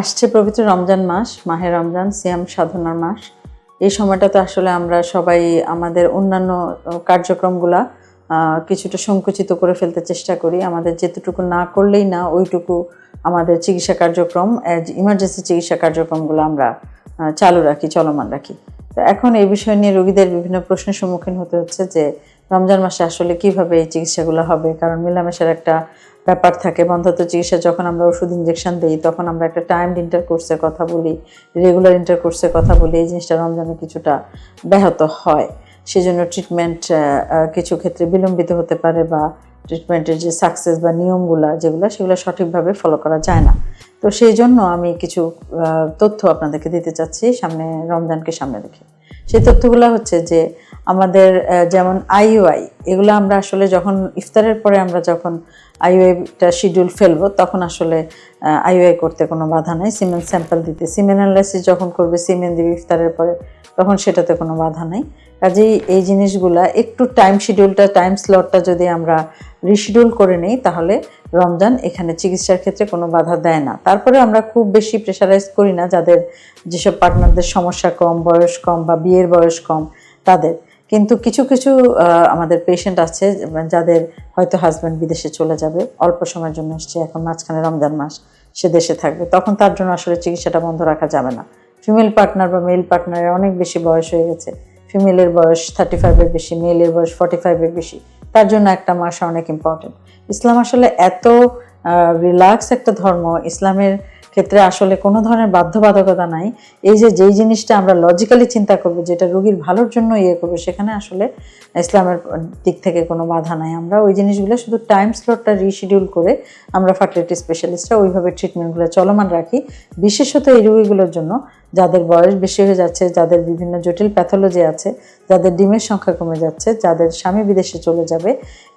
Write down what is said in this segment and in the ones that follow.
আসছে পবিত্র রমজান মাস, মাহে রমজান, সিয়াম সাধনার মাস। এই সময়টাতে আসলে আমরা সবাই আমাদের অন্যান্য কার্যক্রমগুলা কিছুটা সংকুচিত করে ফেলতে চেষ্টা করি। আমাদের যেতটুকু না করলেই না, ওইটুকু আমাদের চিকিৎসা কার্যক্রম ইমার্জেন্সি চিকিৎসা কার্যক্রমগুলো আমরা চালু রাখি, চলমান রাখি। তো এখন এই বিষয় নিয়ে রোগীদের বিভিন্ন প্রশ্নের সম্মুখীন হতে হচ্ছে যে রমজান মাসে আসলে কীভাবে এই চিকিৎসাগুলো হবে? কারণ মিলামেশার একটা ব্যাপার থাকে। বন্ধাত্ম চিকিৎসা যখন আমরা ওষুধ ইঞ্জেকশন দিই, তখন আমরা একটা টাইম ইন্টারকোর্সের কথা বলি রেগুলার ইন্টারকোর্সের কথা বলি। এই জিনিসটা রমজানে কিছুটা ব্যাহত হয়। সেজন্য ট্রিটমেন্ট কিছু ক্ষেত্রে বিলম্বিত হতে পারে বা ট্রিটমেন্টের যে সাকসেস বা নিয়মগুলো যেগুলো, সেগুলো সঠিকভাবে ফলো করা যায় না। তো সেই জন্য আমি কিছু তথ্য আপনাদেরকে দিতে চাচ্ছি সামনে, রমজানকে সামনে রেখে। সেই তথ্যগুলো হচ্ছে যে আমাদের যেমন আইইউআই এগুলো আমরা আসলে যখন ইফতারের পরে আমরা যখন আইইউআইটা শিডিউল ফেলব, তখন আসলে আইইউআই করতে কোনো বাধা নাই। সিমেন্ট স্যাম্পল দিতে। সিমেন অ্যানালাইসিস যখন করবে সিমেন দিবে ইফতারের পরে, তখন সেটাতে কোনো বাধা নাই। কাজেই এই জিনিসগুলা, একটু টাইম শিডিউলটা টাইম স্লটটা যদি আমরা রিশিডিউল করে নিই, তাহলে রমজান এখানে চিকিৎসার ক্ষেত্রে কোনো বাধা দেয় না। তারপরে আমরা খুব বেশি প্রেশারাইজ করি না যাদের যেসব পার্টনারদের সমস্যা কম, বয়স কম বা বিয়ের বয়স কম, তাদের। কিন্তু কিছু কিছু আমাদের পেশেন্ট আছে যাদের হয়তো হাজব্যান্ড বিদেশে চলে যাবে, অল্প সময়ের জন্য এসছে, এখন মাঝখানে রমজান মাস, সে দেশে থাকবে। তখন তার জন্য আসলে চিকিৎসাটা বন্ধ রাখা যাবে না। ফিমেল পার্টনার বা মেল পার্টনারের অনেক বেশি বয়স হয়ে গেছে। ফিমেলের বয়স থার্টি ফাইভের বেশি মেলের বয়স ফর্টি ফাইভের বেশি। তার জন্য একটা মাস অনেক ইম্পর্টেন্ট ইসলাম আসলে এত রিল্যাক্স একটা ধর্ম, ইসলামের ক্ষেত্রে আসলে কোনো ধরনের বাধ্যবাধকতা নাই। এই যে, যেই জিনিসটা আমরা লজিক্যালি চিন্তা করব, যেটা রোগীর ভালোর জন্য ইয়ে করব, সেখানে আসলে ইসলামের দিক থেকে কোনো বাধা নাই। আমরা ওই জিনিসগুলো শুধু টাইম স্লটটা রিশিডিউল করে আমরা ফার্টিলিটি স্পেশালিস্টরা ওইভাবে ট্রিটমেন্টগুলো চলমান রাখি। বিশেষত এই রোগীগুলোর জন্য, যাদের বয়স বেশি হয়ে যাচ্ছে, যাদের বিভিন্ন জটিল প্যাথোলজি আছে, যাদের ডিমের সংখ্যা কমে যাচ্ছে, যাদের স্বামী বিদেশে চলে যাবে,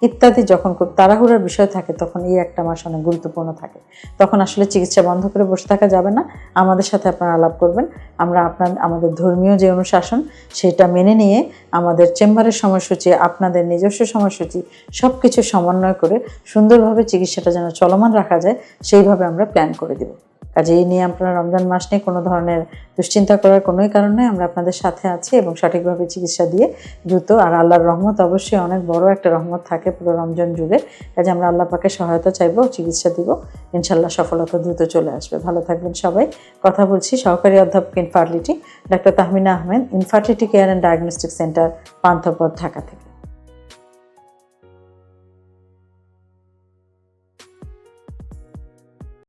ইত্যাদি যখন খুব তাড়াহুড়ার বিষয় থাকে, তখন এই একটা মাস অনেক গুরুত্বপূর্ণ থাকে। তখন আসলে চিকিৎসা বন্ধ করে বসে থাকা যাবে না। আমাদের সাথে আপনারা আলাপ করবেন। আমরা আপনার, আমাদের ধর্মীয় যে অনুশাসন, সেটা মেনে নিয়ে আমাদের চেম্বারের সময়সূচি, আপনাদের নিজস্ব সময়সূচি সব কিছু সমন্বয় করে সুন্দরভাবে চিকিৎসাটা যেন চলমান রাখা যায়, সেইভাবে আমরা প্ল্যান করে দেব। কাজে এই নিয়ে আপনারা রমজান মাস নিয়ে কোনো ধরনের দুশ্চিন্তা করার কোনোই কারণ নেই, আমরা আপনাদের সাথে আছি এবং সঠিকভাবে চিকিৎসা দিয়ে দ্রুত, আর আল্লাহর রহমত অবশ্যই অনেক বড় একটা রহমত থাকে পুরো রমজান জুড়ে। কাজে আমরা আল্লাহ পাকে সহায়তা চাইব, চিকিৎসা দিব ইনশাল্লাহ সফলতা দ্রুত চলে আসবে। ভালো থাকবেন সবাই। কথা বলছি সহকারী অধ্যাপক infertility doctor Tahmina Ahmed infertility care and diagnostic centre Panthapath Dhaka থেকে।